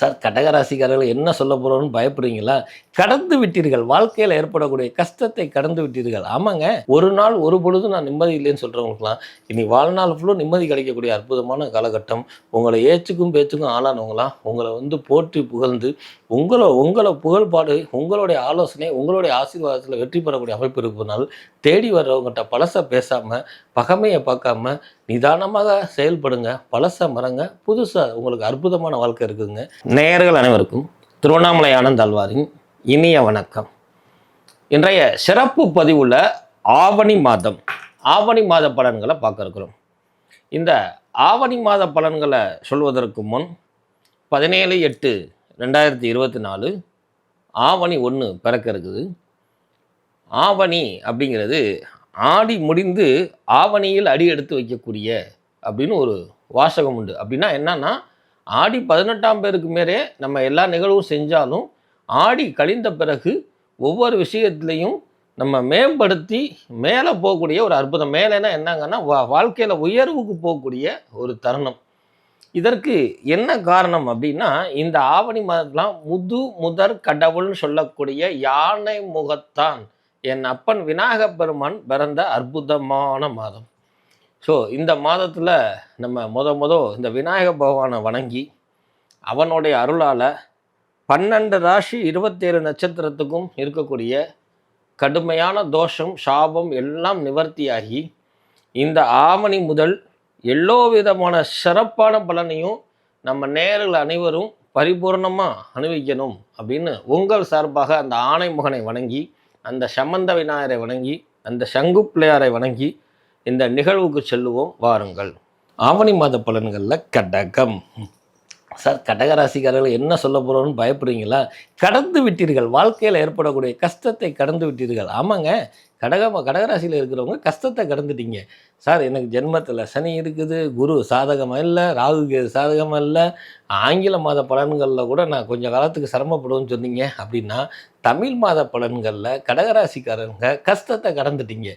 Sir கடகராசிக்காரர்கள் என்ன சொல்ல போகிறோன்னு பயப்படுறீங்களா? கடந்து விட்டீர்கள். வாழ்க்கையில் ஏற்படக்கூடிய கஷ்டத்தை கடந்து விட்டீர்கள். ஆமாங்க. ஒரு நாள் ஒரு பொழுது நான் நிம்மதி இல்லைன்னு சொல்கிறவங்களுக்குலாம் இனி வாழ்நாள் ஃபுல்லும் நிம்மதி கிடைக்கக்கூடிய அற்புதமான காலகட்டம். உங்களை ஏச்சுக்கும் பேச்சுக்கும் ஆளானவங்களாம் உங்களை வந்து போற்றி புகழ்ந்து உங்களை உங்களை புகழ்பாடு உங்களுடைய ஆலோசனை உங்களுடைய ஆசீர்வாதத்தில் வெற்றி பெறக்கூடிய அமைப்பு இருப்பதனால் தேடி வர்றவங்ககிட்ட பழச பேசாம பகமையை பார்க்காம நிதானமாக செயல்படுங்க பழச மறங்க புதுசாக உங்களுக்கு அற்புதமான வாழ்க்கை இருக்குதுங்க நேயர்கள் அனைவருக்கும் திருவண்ணாமலை ஆனந்த் அல்வாரின் இனிய வணக்கம். இன்றைய சிறப்பு பதிவில் ஆவணி மாதம் ஆவணி மாத பலன்களை பார்க்க இருக்கிறோம். இந்த ஆவணி மாத பலன்களை சொல்வதற்கு முன் பதினேழு எட்டு ரெண்டாயிரத்தி இருபத்தி நாலு ஆவணி ஒன்று பிறக்க இருக்குது. ஆவணி அப்படிங்கிறது ஆடி முடிந்து ஆவணியில் அடி எடுத்து வைக்கக்கூடிய அப்படின்னு ஒரு வாசகம் உண்டு. அப்படின்னா என்னன்னா ஆடி பதினெட்டாம் பேருக்கு மேலே நம்ம எல்லா நிகழ்வும் செஞ்சாலும் ஆடி கழிந்த பிறகு ஒவ்வொரு விஷயத்துலையும் நம்ம மேம்படுத்தி மேலே போகக்கூடிய ஒரு அற்புதம். மேலேனா என்னங்கன்னா வா வாழ்க்கையில் உயர்வுக்கு போகக்கூடிய ஒரு தருணம். இதற்கு என்ன காரணம் அப்படின்னா இந்த ஆவணி மாதத்துலாம் முது முதற் கடவுள்னு சொல்லக்கூடிய யானை முகத்தான் என் அப்பன் விநாயக பெருமான் பிறந்த அற்புதமான மாதம். ஸோ இந்த மாதத்தில் நம்ம முத முத இந்த விநாயக பகவானை வணங்கி அவனுடைய அருளால் பன்னெண்டு ராசி இருபத்தேழு நட்சத்திரத்துக்கும் இருக்கக்கூடிய கடுமையான தோஷம் சாபம் எல்லாம் நிவர்த்தியாகி இந்த ஆவணி முதல் எல்லோ விதமான சிறப்பான பலனையும் நம்ம நேர்கள் அனைவரும் பரிபூர்ணமாக அனுபவிக்கணும் அப்படின்னு உங்கள் சார்பாக அந்த ஆணை முகனை வணங்கி அந்த சம்பந்த விநாயகரை வணங்கி அந்த சங்கு பிள்ளையாரை வணங்கி இந்த நிகழ்வுக்கு செல்லுவோம். வாருங்கள். ஆவணி மாத பலன்களில் கடகம். சார் கடகராசிக்காரர்கள் என்ன சொல்ல போகிறோம்னு பயப்படுறீங்களா? கடந்து விட்டீர்கள். வாழ்க்கையில் ஏற்படக்கூடிய கஷ்டத்தை கடந்து விட்டீர்கள். ஆமாங்க. கடகமாக கடகராசியில் இருக்கிறவங்க கஷ்டத்தை கடந்துட்டீங்க. சார் எனக்கு ஜென்மத்தில் சனி இருக்குது குரு சாதகமாக இல்லை ராகுக்கு சாதகமாக இல்லை ஆங்கில மாத பலன்களில் கூட நான் கொஞ்சம் காலத்துக்கு சிரமப்படுவேன்னு சொன்னீங்க. அப்படின்னா தமிழ் மாத பலன்களில் கடகராசிக்காரங்க கஷ்டத்தை கடந்துட்டீங்க.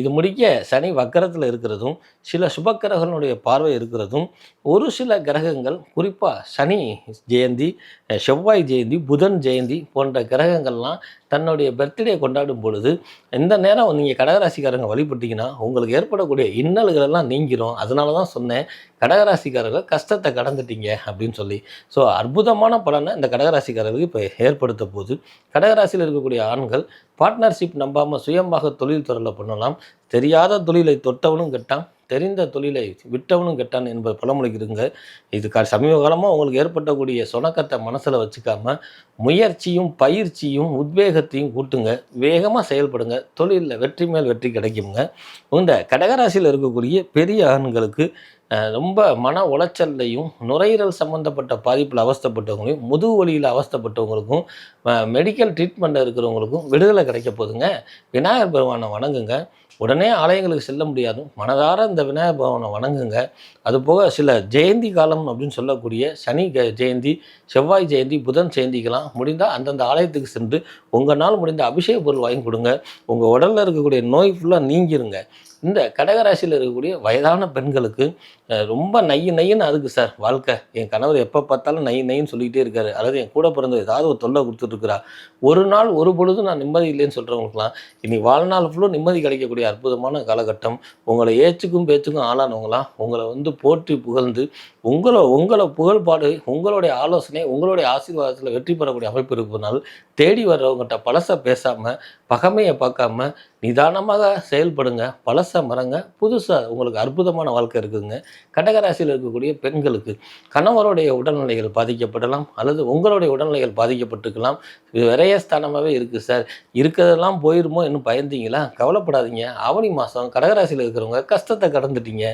இது முடிக்க சனி வக்கரத்தில் இருக்கிறதும் சில சுபக்கிரகங்களுடைய பார்வை இருக்கிறதும் ஒரு சில கிரகங்கள் குறிப்பாக சனி ஜெயந்தி செவ்வாய் ஜெயந்தி புதன் ஜெயந்தி போன்ற கிரகங்கள்லாம் தன்னுடைய பர்த்டே கொண்டாடும் பொழுது இந்த நேரம் நீங்கள் கடகராசிக்காரங்க வழிபட்டீங்கன்னா உங்களுக்கு ஏற்படக்கூடிய இன்னல்கள் எல்லாம் நீங்கிரும். அதனால தான் சொன்னேன் கடகராசிக்காரர்கள் கஷ்டத்தை கடந்துட்டீங்க அப்படின்னு சொல்லி. ஸோ அற்புதமான பலனை இந்த கடகராசிக்காரர்களுக்கு இப்போ ஏற்படுத்த போது கடகராசியில் இருக்கக்கூடிய ஆண்கள் பார்ட்னர்ஷிப் நம்பாமல் சுயமாக தொழில் துறையில் பண்ணலாம். தெரியாத தொழிலை தொட்டவனும் கெட்டான். தெரிந்த தொழிலை விட்டவனும் கெட்டான் என்பது பழமொழிக்குதுங்க இது க சமீப காலமாக உங்களுக்கு ஏற்பட்டக்கூடிய சொணக்கத்தை மனசில் வச்சுக்காம முயற்சியும் பயிற்சியும் உத்வேகத்தையும் கூட்டுங்க. வேகமாக செயல்படுங்க. தொழிலில் வெற்றி மேல் வெற்றி கிடைக்குங்க. இந்த கடகராசியில் இருக்கக்கூடிய பெரிய ஆண்களுக்கு ரொம்ப மன உளைச்சல்லையும் நுரையீரல் சம்மந்தப்பட்ட பாதிப்பில் அவஸ்தைப்பட்டவங்களையும் முதுகு வலியில் அவஸ்தைப்பட்டவங்களுக்கும் மெடிக்கல் ட்ரீட்மெண்ட்டில் இருக்கிறவங்களுக்கும் விடுதலை கிடைக்க போகுதுங்க. விநாயகர் பெருமானை வணங்குங்க. உடனே ஆலயங்களுக்கு செல்ல முடியாது மனதார இந்த விநாயகர் பகவானை வணங்குங்க. அதுபோக சில ஜெயந்தி காலம் அப்படின்னு சொல்லக்கூடிய சனி க- ஜெயந்தி செவ்வாய் ஜெயந்தி புதன் ஜெயந்திக்கெல்லாம் முடிந்தால் அந்தந்த ஆலயத்துக்கு சென்று உங்களால் முடிந்த அபிஷேக பொருள் வாங்கி கொடுங்க. உங்கள் உடலில் இருக்கக்கூடிய நோய் ஃபுல்லாக நீங்கிருங்க. இந்த கடகராசியில் இருக்கக்கூடிய வயதான பெண்களுக்கு ரொம்ப நைய நையன்னு அதுக்கு சார் வாழ்க்கை. என் கணவர் எப்போ பார்த்தாலும் நை நைன்னு சொல்லிக்கிட்டே இருக்காரு. அல்லது என் கூட பிறந்த ஏதாவது ஒரு தொல்லை கொடுத்துட்ருக்குறா. ஒரு நாள் ஒரு பொழுதும் நான் நிம்மதி இல்லைன்னு சொல்கிறவங்களுக்குலாம் இனி வாழ்நாள் ஃபுல்லும் நிம்மதி கிடைக்கக்கூடிய அற்புதமான காலகட்டம். உங்களை ஏச்சுக்கும் பேச்சுக்கும் ஆளானவங்களாம் உங்களை வந்து போற்றி புகழ்ந்து உங்களை உங்களை புகழ்பாடு உங்களுடைய ஆலோசனை உங்களுடைய ஆசீர்வாதத்தில் வெற்றி பெறக்கூடிய அமைப்பு இருப்பதனால் தேடி வர்றவங்ககிட்ட பழச பேசாமல் பகமையை பார்க்காம நிதானமாக செயல்படுங்க பழச மறங்க. புதுசாக உங்களுக்கு அற்புதமான வாழ்க்கை இருக்குதுங்க கடகராசியில் இருக்கக்கூடிய பெண்களுக்கு கணவருடைய உடல்நிலைகள் பாதிக்கப்படலாம் அல்லது உங்களுடைய உடல்நிலைகள் பாதிக்கப்பட்டுக்கலாம். இது விரயஸ்தானமாகவே இருக்குது சார். இருக்கிறதெல்லாம் போயிருமோ இன்னும் பயந்தீங்களா? கவலைப்படாதீங்க. ஆவணி மாதம் கடகராசியில் இருக்கிறவங்க கஷ்டத்தை கடந்துட்டீங்க.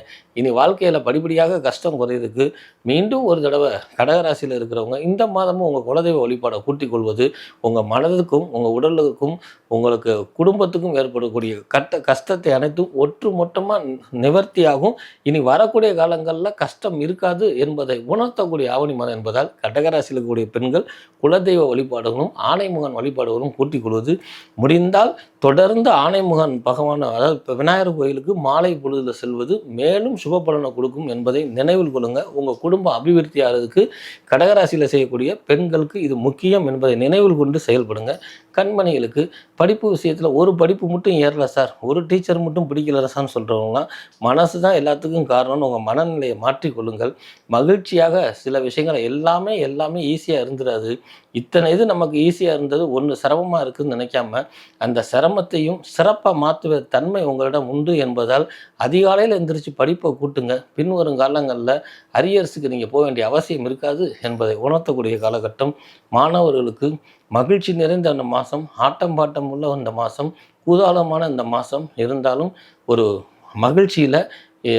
இனி வாழ்க்கையில் படிப்படியாக கஷ்டம் குறையிறதுக்கு மீண்டும் ஒரு தடவை கடகராசியில் இருக்கிறவங்க இந்த மாதமும் உங்கள் குலதெய்வ வழிபாடை கூட்டிக் கொள்வது உங்கள் உங்கள் மனதுக்கும் உங்கள் உடலுக்கும் உங்களுக்கு குடும்பத்துக்கும் ஏற்படக்கூடிய கட்ட கஷ்டத்தை அனைத்தும் ஒற்று மொத்தமாக நிவர்த்தியாகும். இனி வரக்கூடிய காலங்களில் கஷ்டம் இருக்காது என்பதை உணர்த்தக்கூடிய ஆவணி மாதம் என்பதால் கடகராசியில் இருக்கக்கூடிய பெண்கள் குலதெய்வ வழிபாடுகளும் ஆணைமுகன் வழிபாடுகளும் கூட்டிக் கொள்வது முடிந்தால் தொடர்ந்து ஆணைமுகன் பகவான் அதாவது இப்போ விநாயகர் கோயிலுக்கு மாலை பொழுதில் செல்வது மேலும் சுப பலனை கொடுக்கும் என்பதை நினைவில் கொள்ளுங்க. உங்கள் குடும்பம் அபிவிருத்தி ஆகிறதுக்கு கடகராசியில் செய்யக்கூடிய பெண்களுக்கு இது முக்கியம் என்பதை நினைவில் கொண்டு செயல்படுங்க. கண்மணிகளுக்கு படிப்பு விஷயத்தில் ஒரு படிப்பு மட்டும் ஏறல சார். ஒரு டீச்சர் மட்டும் பிடிக்கல சார்னு சொல்கிறவங்களாம் மனசு தான் எல்லாத்துக்கும் காரணம்னு உங்கள் மனநிலையை மாற்றிக்கொள்ளுங்கள். மகிழ்ச்சியாக சில விஷயங்கள் எல்லாமே எல்லாமே ஈஸியாக இருந்துடாது இத்தனை இது நமக்கு ஈஸியாக இருந்தது. ஒன்று சிரமமாக இருக்குதுன்னு நினைக்காம அந்த சிரமத்தையும் சிறப்பாக மாற்றுவ தன்மை உங்களிடம் உண்டு என்பதால் அதிகாலையில் எந்திரிச்சு படிப்பை கூட்டுங்க. பின்வரும் காலங்களில் அரியர்ஸுக்கு நீங்கள் போக வேண்டிய அவசியம் இருக்காது என்பதை உணர்த்தக்கூடிய காலகட்டம். மாணவர்களுக்கு மகிழ்ச்சி நிறைந்த அந்த மாதம் ஆட்டம் பாட்டம் உள்ள அந்த மாதம் கூதாளமான இந்த மாதம் இருந்தாலும் ஒரு மகிழ்ச்சியில்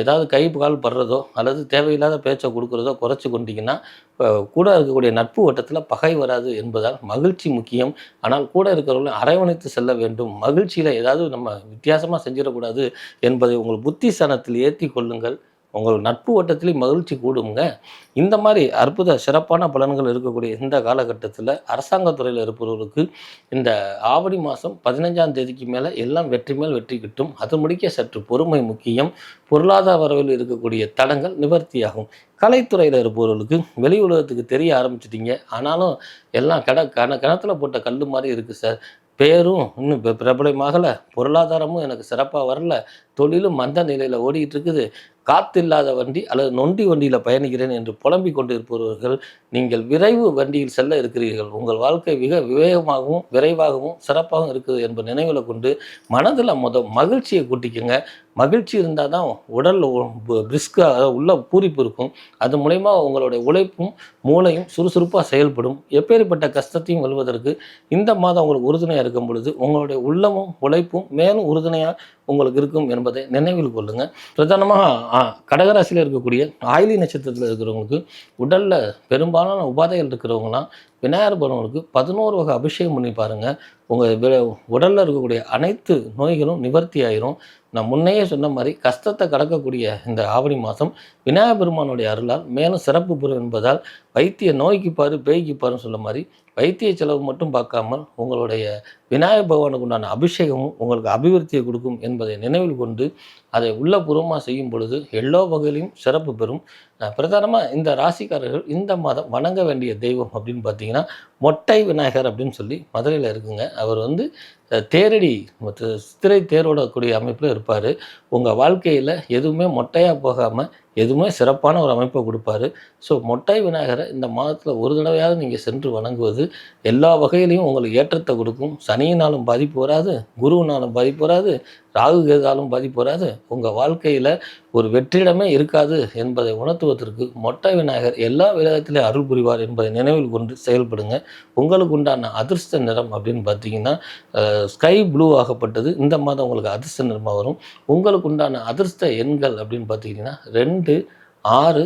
ஏதாவது கை கால் படுறதோ அல்லது தேவையில்லாத பேச்சை கொடுக்குறதோ குறைச்சி கொண்டீங்கன்னா இப்போ கூட இருக்கக்கூடிய நட்பு வட்டத்தில் பகை வராது என்பதால் மகிழ்ச்சி முக்கியம். ஆனால் கூட இருக்கிறவங்களை அரவணைத்து செல்ல வேண்டும். மகிழ்ச்சியில் ஏதாவது நம்ம வித்தியாசமாக செஞ்சிடக்கூடாது என்பதை உங்கள் புத்திசானத்தில் ஏற்றி கொள்ளுங்கள். உங்கள் நட்பு வட்டத்திலே மகிழ்ச்சி கூடுங்க இந்த மாதிரி அற்புத சிறப்பான பலன்கள் இருக்கக்கூடிய இந்த காலகட்டத்தில் அரசாங்கத்துறையில் இருப்பவர்களுக்கு இந்த ஆவணி மாதம் பதினஞ்சாம் தேதிக்கு மேலே எல்லாம் வெற்றி மேல் வெற்றி கிட்டும். அது முடிக்க சற்று பொறுமை முக்கியம். பொருளாதார வரவில் இருக்கக்கூடிய தடங்கள் நிவர்த்தியாகும். கலைத்துறையில் இருப்பவர்களுக்கு வெளி உலகத்துக்கு தெரிய ஆரம்பிச்சிட்டிங்க. ஆனாலும் எல்லாம் கட கண கிணத்துல போட்ட கல் மாதிரி இருக்குது சார். பேரும் இன்னும் பிர- பிரபலமாகலை. பொருளாதாரமும் எனக்கு சிறப்பாக வரல. தொழிலும் மந்த நிலையில் ஓடிக்கிட்டு இருக்குது காத்து இல்லாத வண்டி அல்லது நொண்டி வண்டியில் பயணிக்கிறேன் என்று புலம்பிக் கொண்டு இருப்பவர்கள் நீங்கள் விரைவு வண்டியில் செல்ல இருக்கிறீர்கள். உங்கள் வாழ்க்கை மிக விவேகமாகவும் விரைவாகவும் சிறப்பாகவும் இருக்குது என்பதை நினைவில் கொண்டு மனதில் முத மகிழ்ச்சியை கூட்டிக்கங்க. மகிழ்ச்சி இருந்தால் தான் உடல் பிரிஸ்காக உள்ள பூரிப்பு இருக்கும். அது மூலயமா உங்களுடைய உழைப்பும் மூளையும் சுறுசுறுப்பாக செயல்படும். எப்பேற்பட்ட கஷ்டத்தையும் வெல்வதற்கு இந்த மாதம் உங்களுக்கு உறுதுணையாக இருக்கும் பொழுது உங்களுடைய உள்ளமும் உழைப்பும் மேலும் உறுதுணையாக உங்களுக்கு இருக்கும் என்பது நினைவில் கொள்ளுங்க. பிரதானமாக கடகராசியில் இருக்கக்கூடிய ஆயிலி நட்சத்திரத்தில் இருக்கிறவங்களுக்கு உடலில் பெரும்பாலான உபாதைகள் இருக்கிறவங்களாம் விநாயகர் பகவானுக்கு பதினோரு வகை அபிஷேகம் பண்ணி பாருங்கள் உங்கள் உடலில் இருக்கக்கூடிய அனைத்து நோய்களும் நிவர்த்தி ஆயிரும். நான் முன்னையே சொன்ன மாதிரி கஷ்டத்தை கடக்கக்கூடிய இந்த ஆவணி மாதம் விநாயகர் பெருமானுடைய அருளால் மேலும் சிறப்பு பெறும் என்பதால் வைத்திய நோய்க்கு பாரு பேய்க்கு பாருன்னு சொல்ல மாதிரி வைத்திய செலவு மட்டும் பார்க்காமல் உங்களுடைய விநாயகர் பகவானுக்கு உண்டான அபிஷேகமும் உங்களுக்கு அபிவிருத்தியை கொடுக்கும் என்பதை நினைவில் கொண்டு அதை உள்ளபூர்வமாக செய்யும் பொழுது எல்லா வகையிலையும் சிறப்பு பெறும். பிரதானமாக இந்த ராசிக்காரர்கள் இந்த மாதம் வணங்க வேண்டிய தெய்வம் அப்படின்னு பார்த்தீங்கன்னா மொட்டை விநாயகர் அப்படின்னு சொல்லி மதுரையில் இருக்குங்க. அவர் வந்து தேரடி மற்ற சித்திரை தேரோடக்கூடிய அமைப்பில் இருப்பார். உங்கள் வாழ்க்கையில் எதுவுமே மொட்டையாக போகாமல் எதுவுமே சிறப்பான ஒரு அமைப்பை கொடுப்பாரு. ஸோ மொட்டை விநாயகரை இந்த மாதத்தில் ஒரு தடவையாவது நீங்கள் சென்று வணங்குவது எல்லா வகையிலையும் உங்களுக்கு ஏற்றத்தை கொடுக்கும். சனியினாலும் பாதிப்பு வராது குருவினாலும் பாதிப்பு வராது ராகு கேதாலும் பாதிப்பு வராது. உங்கள் வாழ்க்கையில் ஒரு வெற்றிடமே இருக்காது என்பதை உணர்த்துவதற்கு மொட்டை விநாயகர் எல்லா விதத்திலையும் அருள் புரிவார் என்பதை நினைவில் கொண்டு செயல்படுங்க. உங்களுக்கு உண்டான அதிர்ஷ்ட நிறம் அப்படின்னு பார்த்தீங்கன்னா ஸ்கை ப்ளூ ஆகப்பட்டது. இந்த மாதம் உங்களுக்கு அதிர்ஷ்ட நிறமாக வரும். உங்களுக்கு உண்டான அதிர்ஷ்ட எண்கள் அப்படின்னு பார்த்தீங்கன்னா ரெண்டு ஆறு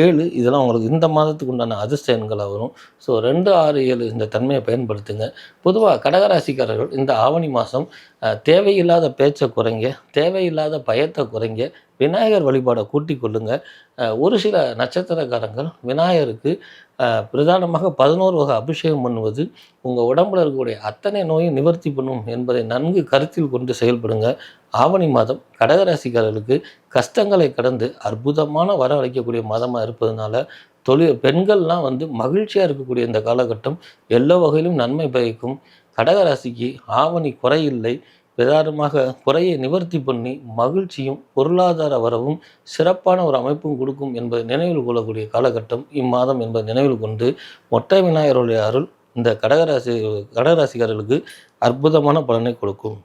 ஏழு இதெல்லாம் உங்களுக்கு இந்த மாதத்துக்கு உண்டான அதிர்ஷ்ட எண்களாக வரும். ஸோ ரெண்டு ஆறு ஏழு இந்த தன்மையை பயன்படுத்துங்க. பொதுவாக கடகராசிக்காரர்கள் இந்த ஆவணி மாதம் தேவையில்லாத பேச்சை குறைங்க தேவையில்லாத பயத்தை குறைங்க விநாயகர் வழிபாடை கூட்டி கொள்ளுங்க. ஒரு சில நட்சத்திரக்காரங்கள் விநாயகருக்கு பிரதானமாக பதினோரு வகை அபிஷேகம் பண்ணுவது உங்கள் உடம்புல இருக்கக்கூடிய அத்தனை நோயும் நிவர்த்தி பண்ணும் என்பதை நன்கு கருத்தில் கொண்டு செயல்படுங்க. ஆவணி மாதம் கடகராசிக்காரர்களுக்கு கஷ்டங்களை கடந்து அற்புதமான வர அளிக்கக்கூடிய மாதமாக இருப்பதனால தொழில் பெண்கள்லாம் வந்து மகிழ்ச்சியாக இருக்கக்கூடிய இந்த காலகட்டம் எல்லா வகையிலும் நன்மை பயக்கும். கடகராசிக்கு ஆவணி குறையில்லை. விதாரமாக குறையை நிவர்த்தி பண்ணி மகிழ்ச்சியும் பொருளாதார வரவும் சிறப்பான ஒரு அமைப்பும் கொடுக்கும் என்பதை நினைவில் கொள்ளக்கூடிய காலகட்டம் இம்மாதம் என்பதை நினைவில் கொண்டு மொட்டை விநாயகருடைய அருள் இந்த கடகராசி கடகராசிக்காரர்களுக்கு அற்புதமான பலனை கொடுக்கும்.